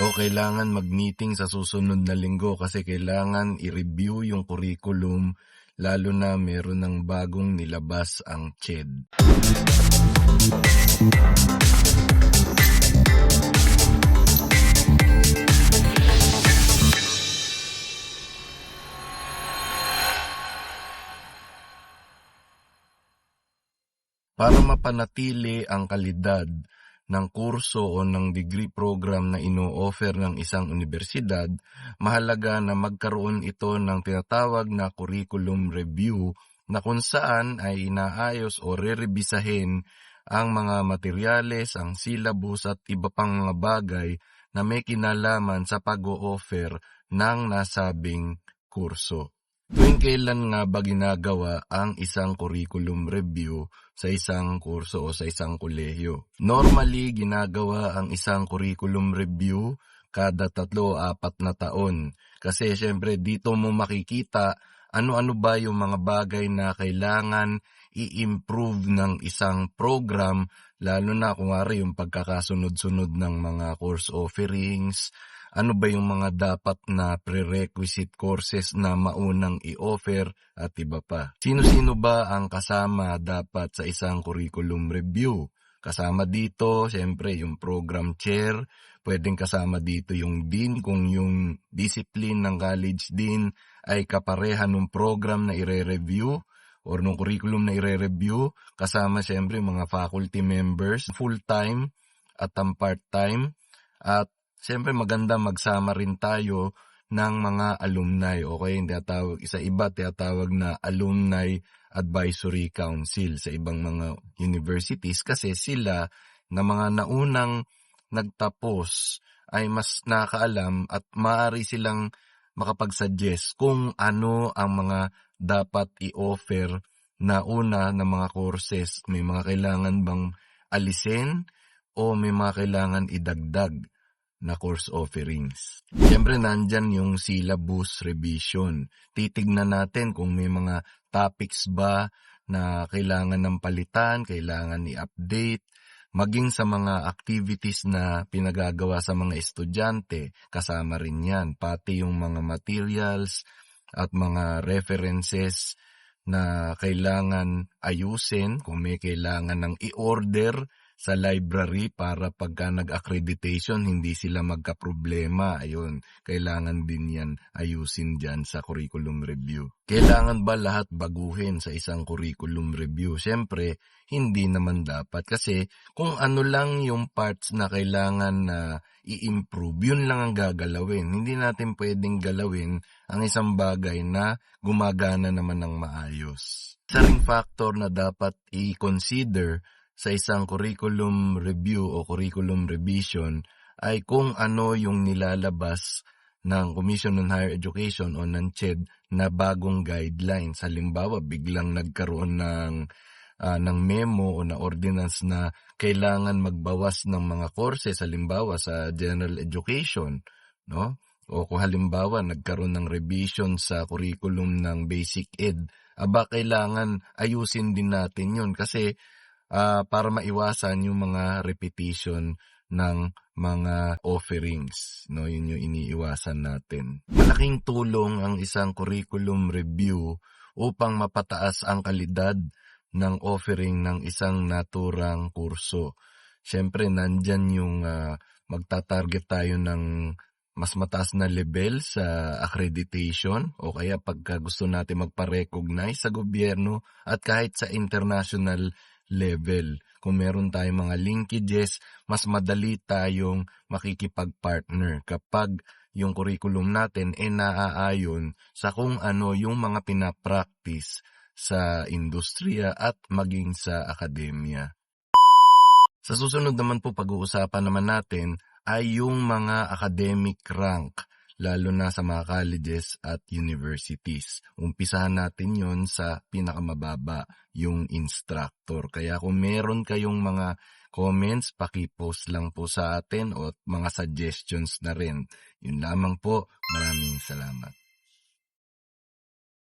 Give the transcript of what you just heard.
O kailangan mag-meeting sa susunod na linggo kasi kailangan i-review yung curriculum lalo na meron ng bagong nilabas ang CHED. Para mapanatili ang kalidad ng kurso o ng degree program na ino-offer ng isang universidad, mahalaga na magkaroon ito ng tinatawag na curriculum review na kung saan ay inaayos o re-rebisahin ang mga materyales, ang syllabus at iba pang mga bagay na may kinalaman sa pag-o-offer ng nasabing kurso. Tuwing kailan nga ba ginagawa ang isang curriculum review sa isang kurso o sa isang kolehiyo? Normally, ginagawa ang isang curriculum review kada tatlo o apat na taon. Kasi syempre dito mo makikita ano-ano ba yung mga bagay na kailangan i-improve ng isang program lalo na kung ari yung pagkakasunod-sunod ng mga course offerings, ano ba yung mga dapat na prerequisite courses na maunang i-offer at iba pa. Sino-sino ba ang kasama dapat sa isang curriculum review? Kasama dito, siyempre, yung program chair, pwedeng kasama dito yung dean kung yung discipline ng college dean ay kapareha ng program na ire-review or nung curriculum na ire-review, kasama siyempre mga faculty members, full-time at ang part-time, at Siyempre maganda magsama rin tayo ng mga alumni o kaya yung tinatawag, isa iba tinatawag na alumni advisory council sa ibang mga universities kasi sila na mga naunang nagtapos ay mas nakaalam at maaari silang makapag-suggest kung ano ang mga dapat i-offer na una na mga courses. May mga kailangan bang alisin o may mga kailangan idagdag na course offerings. Siyempre, nandyan yung syllabus revision. Titignan natin kung may mga topics ba na kailangan ng palitan, kailangan i-update, maging sa mga activities na pinagagawa sa mga estudyante, kasama rin yan. Pati yung mga materials at mga references na kailangan ayusin, kung may kailangan ng i-order, sa library para pagka nag-accreditation hindi sila magka-problema. Ayun, kailangan din yan ayusin dyan sa curriculum review. Kailangan ba lahat baguhin sa isang curriculum review? Siyempre, hindi naman dapat kasi kung ano lang yung parts na kailangan na i-improve, yun lang ang gagalawin. Hindi natin pwedeng galawin ang isang bagay na gumagana naman ng maayos. Isa ring factor na dapat i-consider sa isang curriculum review o curriculum revision ay kung ano yung nilalabas ng Commission on Higher Education o ng CHED na bagong guidelines. Halimbawa, biglang nagkaroon ng uh, ng memo o na ordinance na kailangan magbawas ng mga courses halimbawa sa general education, no? O kung halimbawa nagkaroon ng revision sa curriculum ng basic ed, aba kailangan ayusin din natin 'yun kasi uh, para maiwasan yung mga repetition ng mga offerings. No, yun yung iniiwasan natin. Malaking tulong ang isang curriculum review upang mapataas ang kalidad ng offering ng isang naturang kurso. Siyempre, nandyan yung uh, magta-target tayo ng mas mataas na level sa accreditation o kaya pagka gusto natin magpa-recognize sa gobyerno at kahit sa international level. Kung meron tayong mga linkages, mas madali tayong makikipag-partner kapag yung curriculum natin ay naaayon sa kung ano yung mga pinapractice sa industriya at maging sa akademya. Sa susunod naman po pag-uusapan naman natin ay yung mga academic rank lalo na sa mga colleges at universities. Umpisahan natin yon sa pinakamababa, yung instructor. Kaya kung meron kayong mga comments, pakipost lang po sa atin o mga suggestions na rin. Yun lamang po. Maraming salamat.